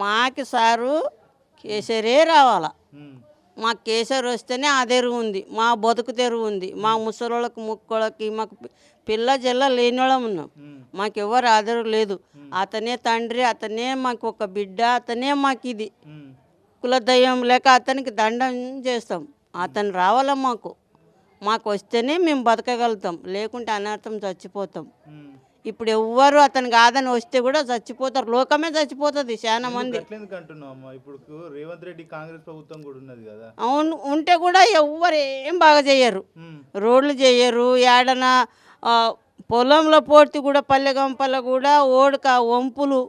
మాకి సారు కేసరే రావాలా. మా కేసరి వస్తేనే ఆ తెరువు ఉంది మా బతుకు తెరువు ఉంది మా ముసలోళ్ళకి ముక్కోళ్ళకి మాకు పిల్ల జల్ల లేని వాళ్ళం ఉన్నాం. ఉమ్, మాకు ఎవరు ఆదరు లేదు అతనే తండ్రి అతనే మాకు ఒక బిడ్డ అతనే మాకు ఇది. కులదయ్యం లేక అతనికి దండం చేస్తాం. అతను రావాలా మాకు. మాకు వస్తేనే మేము బతకగలుగుతాం. లేకుంటే అనర్థం చచ్చిపోతాం. ఇప్పుడు ఎవ్వరు అతను కాదని వస్తే కూడా చచ్చిపోతారు. లోకమే చచ్చిపోతుంది చాలా మంది. ఇప్పుడు రేవంత్ రెడ్డి కాంగ్రెస్ ప్రభుత్వం కూడా ఉన్నది కదా. అవును ఉంటే కూడా ఎవ్వరు ఏం బాగా చేయరు. రోడ్లు చేయరు. ఏడన పొలంలో పోటీ కూడా పల్లె గంపల కూడా ఓడక వంపులు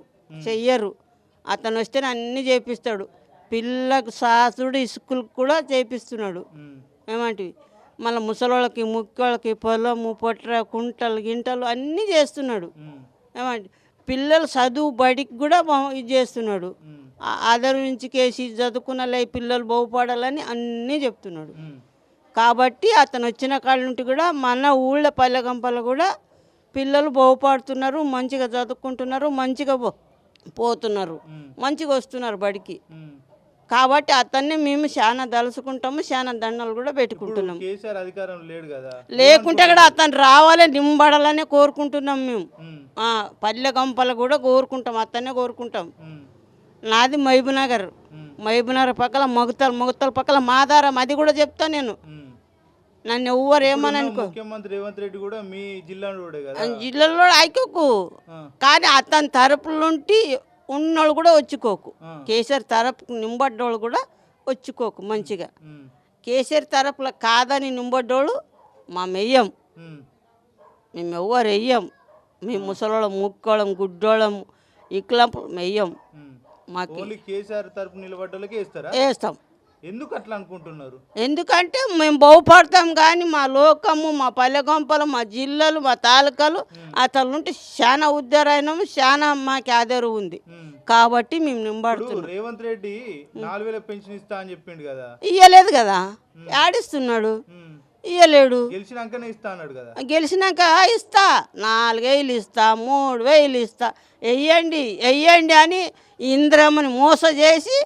చెయ్యరు. అతను వస్తేనే అన్నీ చేపిస్తాడు. పిల్లకు సాసుడు ఇసుకలు కూడా చేపిస్తున్నాడు. ఏమంటివి? మళ్ళీ ముసలోళ్ళకి ముక్కోళ్ళకి పొలము పొట్ర కుంటలు గింటలు అన్నీ చేస్తున్నాడు. పిల్లలు చదువు బడికి కూడా బా- ఇది చేస్తున్నాడు. ఆధార్ నుంచి కేసి చదువుకున్న పిల్లలు బాగుపడాలని అన్నీ చెప్తున్నాడు. కాబట్టి అతను వచ్చిన కాళ్ళ నుండి కూడా మన ఊళ్ళో పల్లెగంపలు కూడా పిల్లలు బాగుపడుతున్నారు మంచిగా చదువుకుంటున్నారు మంచిగా పోతున్నారు. మంచిగా వస్తున్నారు బడికి. కాబట్టి అతన్ని మేము చాలా దలుచుకుంటాము చాలా దండలు కూడా పెట్టుకుంటున్నాం. కేసీఆర్ అధికారం లేడు కదా? లేకుంటే కూడా అతను రావాలి నింబడాలని కోరుకుంటున్నాం మేము. పల్లె గంపలు కూడా కోరుకుంటాం అతన్నే కోరుకుంటాం. నాది మహబూబ్నగర్. మహబూబ్నగర్ పక్కల మొగతలు మొగతల పక్కల మాదారం అది కూడా చెప్తా నేను. నన్ను ఎవ్వరు ఏమని అనుకో ముఖ్యమంత్రి రేవంత్ రెడ్డి కూడా మీ జిల్లాలో ఐకోకు ఆ, కానీ అతని తరపు నుండి ఉన్నోళ్ళు కూడా వచ్చుకోకు. కేసీఆర్ తరపుకు నింబడ్డోళ్ళు కూడా వచ్చుకోకు మంచిగా. కేసీఆర్ తరపులో కాదని నింబడ్డోళ్ళు మా మెయ్యం. మేము ఎవ్వరు వెయ్యం మేము ముసలోళ్ళం ముక్కోళ్ళం గుడ్డోళ్ళం ఇక్లంపు మెయ్యం. మాకు కేసీఆర్ తరపు నిలబడ్డలకే ఇస్తారా? వేస్తాం ఎందుకు అట్లా అనుకుంటున్నారు? ఎందుకంటే మేము బాగుపడతాం కానీ మా లోకము మా పల్లె గంపలు మా జిల్లాలు మా తాలూకాలు అతని చాలా ఉద్దరైనము చాలా మాకు ఆధారు ఉంది. కాబట్టి మేము నింబడుతున్నాం. రేవంత్ రెడ్డి నాలుగు వేల పెన్షన్ ఇస్తా అని చెప్పిండు కదా. ఇయ్యలేదు కదా? ఆడిస్తున్నాడు. ఇయ్యలేడు? గెలిచినాకనే ఇస్తా అన్నాడు కదా. గెలిచినాక ఇస్తా. నాలుగేళ్ళు ఇస్తా మూడు వేలు ఇస్తా. వెయ్యండి వెయ్యండి అని ఇంద్రమ్మని మోస చేసి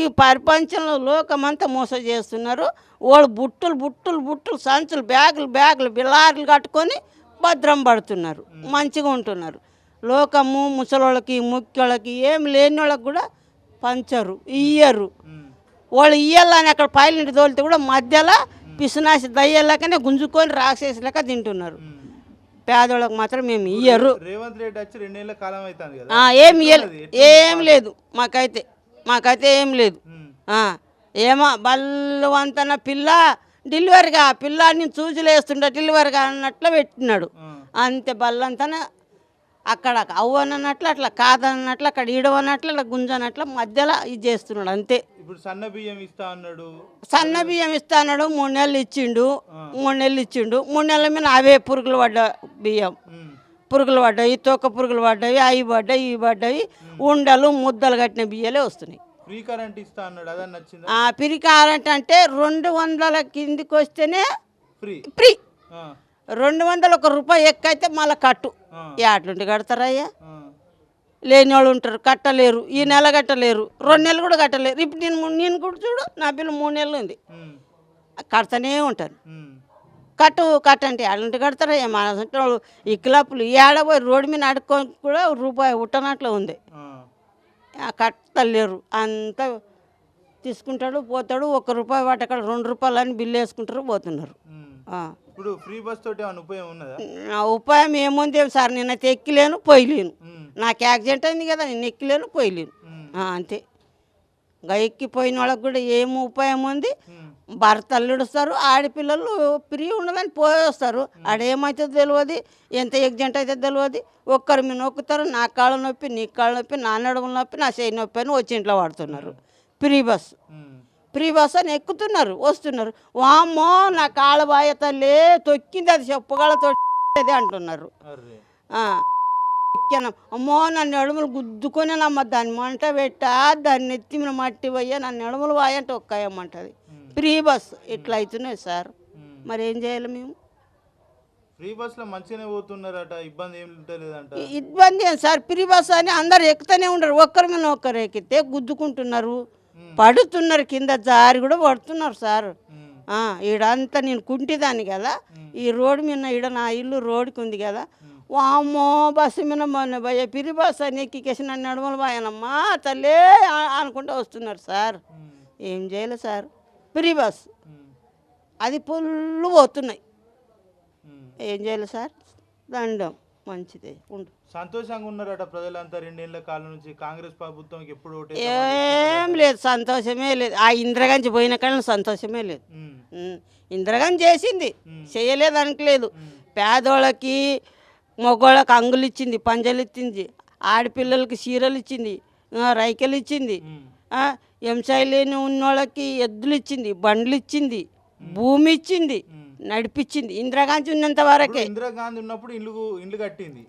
ఈ ప్రపంచంలో లోకమంతా మోస చేస్తున్నారు. వాళ్ళు బుట్టులు బుట్టులు బుట్టులు సంచులు బ్యాగులు బ్యాగులు బిలార్లు కట్టుకొని భద్రం పడుతున్నారు. మంచిగా ఉంటున్నారు. లోకము ముసలోళ్ళకి ముఖ్యోళ్ళకి ఏం లేని వాళ్ళకి కూడా పంచరు ఇయ్యరు. వాళ్ళు ఇయ్యాలని అక్కడ పైలంటి తోలితే కూడా మధ్యలో పిసునాసి దయ్యాలకనే గుంజుకొని రాక్షసి లెక్క తింటున్నారు. పేదోళ్ళకి మాత్రం మేము ఇయ్యరు. రేవంత్ రెడ్డి వచ్చి రెండేళ్ళ కాలం అవుతుంది ఏం ఏం లేదు మాకైతే. మాకైతే ఏం లేదు. ఏమో బల్లవంతన పిల్ల డెలివరీగా పిల్లాడిని చూజులు వేస్తుండే డెలివరీగా అన్నట్లు పెట్టినాడు. అంతే బల్లంతన అక్కడ అవ్వనన్నట్లు అట్లా కాదన్నట్లు అక్కడ ఈడవన్నట్లు అట్లా గుంజనట్లు మధ్యలో ఇది చేస్తున్నాడు అంతే. ఇప్పుడు సన్న బియ్యం ఇస్తా అన్నాడు. సన్న బియ్యం ఇస్తాడు మూడు నెలలు ఇచ్చిండు మూడు నెలలు ఇచ్చిండు మూడు నెలల మీద అవే పురుగులు పడ్డ బియ్యం. పురుగులు పడ్డాయి తోక పురుగులు పడ్డాయి అవి పడ్డాయి ఇవి పడ్డాయి. ఉండలు ముద్దలు కట్టిన బియ్యాలే వస్తున్నాయి. ఫ్రీ కరెంట్ ఇస్తా అన్నాడు అదని నచ్చిందా? ఆ పిరికారంట అంటే రెండు వందల కిందికి వస్తేనే ఫ్రీ. ఫ్రీ. రెండు వందలు ఒక రూపాయి ఎక్కైతే మళ్ళీ కట్టు. ఆ. యాట్లుండి కడతారయ్యా. లేని వాళ్ళు ఉంటారు కట్టలేరు ఈ నెల కట్టలేరు రెండు నెలలు కూడా కట్టలేరు. ఇప్పుడు నేను నేను కూడా చూడు నా పిల్ల మూడు నెలలు ఉంది. కడతానే ఉంటాను. కట్టు కట్టంటే వాళ్ళంటి కడతారా మన ఈ క్లబ్లు ఏడబోయి రోడ్డు మీద అడుక్కొని కూడా రూపాయి ఉట్టనట్లు ఉంది. కట్టలేరు. అంతా తీసుకుంటాడు పోతాడు ఒక రూపాయి వాటి అక్కడ రెండు రూపాయలు అని బిల్లు వేసుకుంటారు పోతున్నారు. ఇప్పుడు ఫ్రీ బస్ తోటి ఉపయోగం ఉన్నదా? ఉపాయం ఏముంది సార్? నేనైతే ఎక్కిలేను పోయలేను. నాకు యాక్సిడెంట్ అయింది కదా నేను ఎక్కిలేను పోయలేను. అంతే. ఇంకా ఎక్కిపోయిన వాళ్ళకి కూడా ఏం ఉపాయం ఉంది. భర్త అల్లుడుస్తారు ఆడపిల్లలు ఫ్రీ ఉండదని పోయేస్తారు ఆడేమవుతుందో తెలియదు ఎంత ఎగ్జెంట్ అయితే తెలియదు ఒక్కరు మీద నొక్కుతారు నా కాళ్ళ నొప్పి నీ కాళ్ళ నొప్పి నా నడుముల నొప్పి నా చేయి నొప్పి అని వచ్చి ఇంట్లో వాడుతున్నారు. Free bus. ఫ్రీ బస్ అని ఎక్కుతున్నారు వస్తున్నారు. వామ్మో నా కాళ్ళ బాయ తల్లి తొక్కింది అది చెప్పగలతో అంటున్నారు. ఎక్కాను. అమ్మో నన్ను నడుములు గుద్దుకొని నమ్మ దాన్ని మంట పెట్టా దాన్ని ఎత్తి మట్టి పోయా నన్ను నడుములు వాయంటే ఒక్కాయమ్మంటది. ఫ్రీ బస్ ఇట్లా అవుతున్నాయి సార్. మరి ఏం చేయాలి మేము? ఫ్రీ బస్లో మంచిగానే పోతున్నారట ఇబ్బంది ఏం లేదంట ఇబ్బంది ఏం సార్? ఫ్రీ బస్ అని అందరు ఎక్కుతూనే ఉండరు. ఒక్కరి మీద ఒక్కరు ఎక్కితే గుద్దుకుంటున్నారు. పడుతున్నారు కింద జారి కూడా పడుతున్నారు సార్. ఈడంతా నేను కుంటిదాన్ని కదా. ఈ రోడ్డు మీద ఈడ నా ఇల్లు రోడ్డుకి ఉంది కదా. వామ్మో బస్సు మీద మొన్న భయ పిరి బస్సు అని ఎక్కికేసి నన్ను నడుమలు పోయానమ్మా తల్లే అనుకుంటూ వస్తున్నారు సార్. ఏం చేయలేదు సార్? ఫ్రీ బస్ అది పుల్లు పోతున్నాయి. ఏం చేయలేదు సార్? దండం. మంచిదే. ఉండు. సంతోషంగా ఉన్నారట ప్రజలంతా రెండేళ్ళ కాలం నుంచి. కాంగ్రెస్ ప్రభుత్వంకి ఎప్పుడు ఏం లేదు. సంతోషమే లేదు. ఆ ఇందిరాగాంచి పోయిన కానీ సంతోషమే లేదు. ఇందిరాగాంధీ చేసింది. చేయలేదు అనట్లేదు పేదోళ్ళకి మగోళ్ళకి అంగులు ఇచ్చింది పంజలు ఇచ్చింది ఆడపిల్లలకి చీరలు ఇచ్చింది రైకెలు ఇచ్చింది ఎంసాయి లేని ఉన్నోళ్ళకి ఎద్దులు ఇచ్చింది బండ్లు ఇచ్చింది భూమి ఇచ్చింది నడిపించింది ఇందిరాగాంధీ ఉన్నంత వరకే. ఇందిరాగాంధీ ఉన్నప్పుడు ఇల్లు ఇల్లు కట్టింది.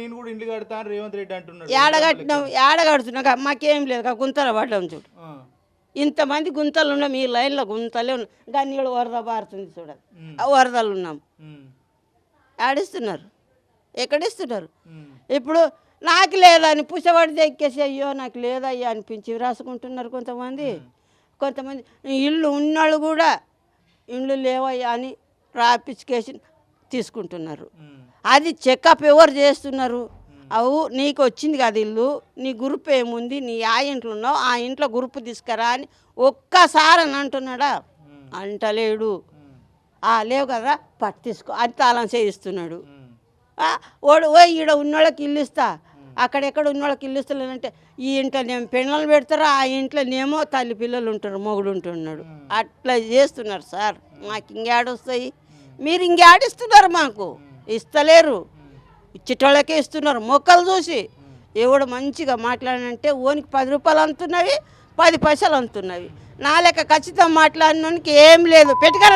నేను కూడా ఇల్లు కడతా అని రేవంత్ రెడ్డి అంటున్నాడు. ఏడగట్టినాం ఏడగడుతున్నాక మాకేం లేదు గుంతలు పడ్డాం చూడు. ఇంతమంది గుంతలు ఉన్నాం ఈ లైన్లో గుంతలే ఉన్నాం. దాన్ని వరద పారుతుంది ఆ వరదలు ఉన్నాం. ఆడిస్తున్నారు ఎక్కడిస్తున్నారు? ఇప్పుడు నాకు లేదని పుషపడితే ఎక్కేసి అయ్యో నాకు లేదయ్యా అనిపించి రాసుకుంటున్నారు కొంతమంది. కొంతమంది ఇల్లు ఉన్నాళ్ళు కూడా ఇల్లు లేవయ్యా అని రాపిచ్చుకేసి తీసుకుంటున్నారు. అది చెకప్ ఎవరు చేస్తున్నారు? అవు నీకు వచ్చింది కదా ఇల్లు నీ గ్రూప్ ఏముంది నీ ఆ ఇంట్లో ఉన్నావు ఆ ఇంట్లో గ్రూప్ తీసుకురా అని ఒక్కసారి అని అంటున్నాడా? అంటలేడు. లేవు కదా పట్టు తీసుకో అని తాళం చేయిస్తున్నాడు. ఓడు ఓ ఈడ ఉన్నోళ్ళకి ఇల్లు ఇస్తా. అక్కడెక్కడ ఉన్నోళ్ళకి ఇల్లు ఇస్తలేనంటే ఈ ఇంట్లో నేను పిల్లలు పెడతారా? ఆ ఇంట్లోనేమో తల్లి పిల్లలు ఉంటారు మొగుడు ఉంటున్నాడు. అట్లా చేస్తున్నారు సార్. మాకు ఇంకేడొస్తాయి మీరు ఇంకేడిస్తున్నారు మాకు? ఇస్తలేరు. ఇచ్చేటోళ్ళకే ఇస్తున్నారు. మొక్కలు చూసి. ఎవడు మంచిగా మాట్లాడినంటే ఓనికి పది రూపాయలు అంతున్నవి పది పైసలు అంతున్నవి నా లెక్క ఖచ్చితంగా మాట్లాడినోనికి ఏం లేదు. పెట్టుకర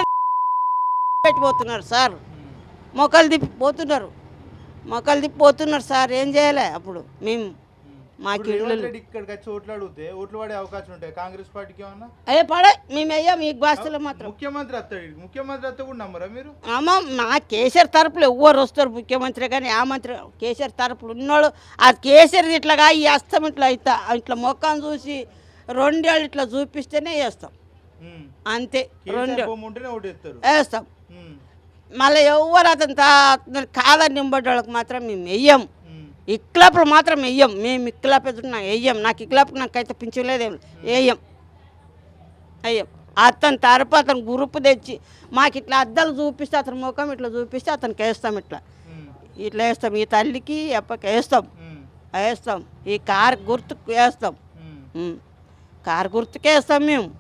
పెట్టిపోతున్నారు సార్. మొక్కలు తిప్పిపోతున్నారు మొక్కలు తిప్పిపోతున్నారు సార్ ఏం చేయలే అప్పుడు? మేము మాకు ఇప్పుడు ఇళ్ళు రేవంత్ రెడ్డి ఇక్కడికి వచ్చి ఓట్లు అడిగితే ఓట్లు పడే అవకాశం ఉంటాయి? కాంగ్రెస్ పార్టీకి ఏమన్నా? అయ్యే పడే మేము అయ్యా మీకు బాస్తులు మాత్రం. ముఖ్యమంత్రి. ముఖ్యమంత్రి వస్తే కూడా నమ్మరా మీరు? అమ్మ మా కేసీఆర్ తరపులు ఎవ్వరు వస్తారు ముఖ్యమంత్రి కానీ ఆ మంత్రి కేసీఆర్ తరపులు ఉన్నోడు ఆ కేసీఆర్ ఇట్లాగా ఈ అస్తం ఇట్లా అవుతా ఇట్లా మొక్కను చూసి రెండేళ్ళు ఇట్లా చూపిస్తేనే వేస్తాం. అంతే రెండు. వేస్తాం. మళ్ళీ ఎవరు అతను కాదని నింబడ్డోళ్ళకి మాత్రం మేము వెయ్యం. ఇక్లాపులు మాత్రం వెయ్యం. మేము ఇక్లాప్ ఎదురున్నా వెయ్యం. నాకు ఇక్లాప్ నాకైతే పింఛలేదేం వేయం అయ్యం అతని తరపు అతను గ్రూప్ తెచ్చి మాకు ఇట్లా అద్దాలు చూపిస్తే అతని ముఖం ఇట్లా చూపిస్తే అతనికి వేస్తాం ఇట్లా. ఇట్లా వేస్తాం. ఈ తల్లికి అప్పకి వేస్తాం. వేస్తాం. ఈ కార్ గుర్తుకు వేస్తాం. కార్ గుర్తుకే వేస్తాం మేము.